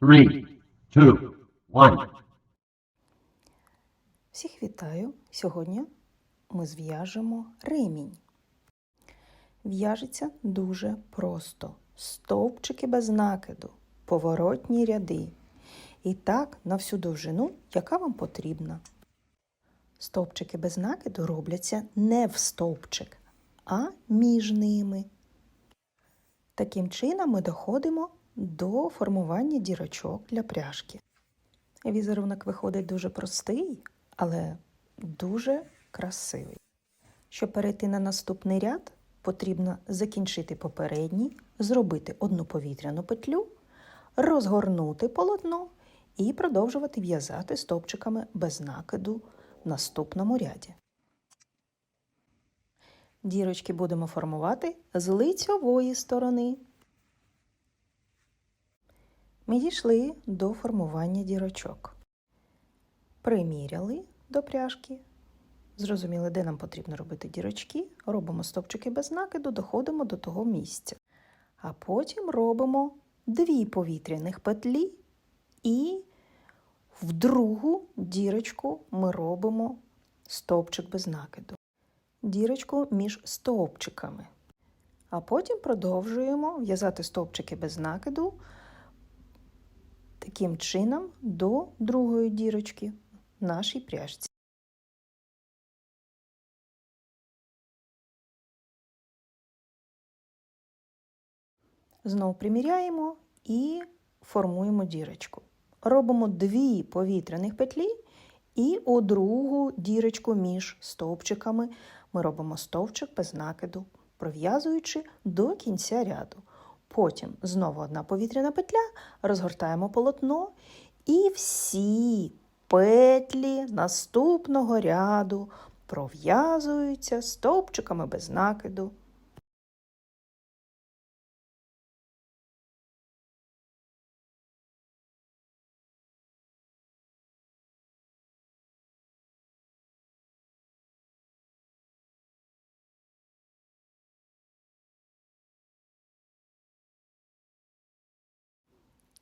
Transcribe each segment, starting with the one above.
Three, two, one. Всіх вітаю! Сьогодні ми зв'яжемо ремінь. В'яжеться дуже просто. Стовпчики без накиду, поворотні ряди. І так на всю довжину, яка вам потрібна. Стовпчики без накиду робляться не в стовпчик, а між ними. Таким чином ми доходимо до формування дірочок для пряжки. Візерунок виходить дуже простий, але дуже красивий. Щоб перейти на наступний ряд, потрібно закінчити попередній, зробити одну повітряну петлю, розгорнути полотно і продовжувати в'язати стовпчиками без накиду в наступному ряді. Дірочки будемо формувати з лицьової сторони. Ми дійшли до формування дірочок. Приміряли до пряжки. Зрозуміли, де нам потрібно робити дірочки. Робимо стовпчики без накиду, доходимо до того місця. А потім робимо дві повітряних петлі і в другу дірочку ми робимо стовпчик без накиду. Дірочку між стовпчиками. А потім продовжуємо в'язати стовпчики без накиду таким чином до другої дірочки в нашій пряжці. Знову приміряємо і формуємо дірочку. Робимо дві повітряних петлі і у другу дірочку між стовпчиками ми робимо стовпчик без накиду, пров'язуючи до кінця ряду. Потім знову одна повітряна петля, розгортаємо полотно і всі петлі наступного ряду пров'язуються стовпчиками без накиду.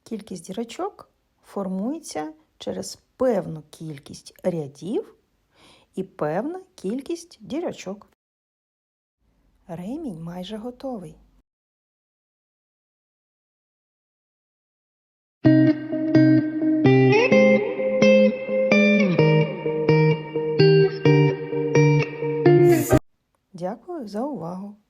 Кількість дірочок формується через певну кількість рядів і певна кількість дірочок. Ремінь майже готовий. Дякую за увагу!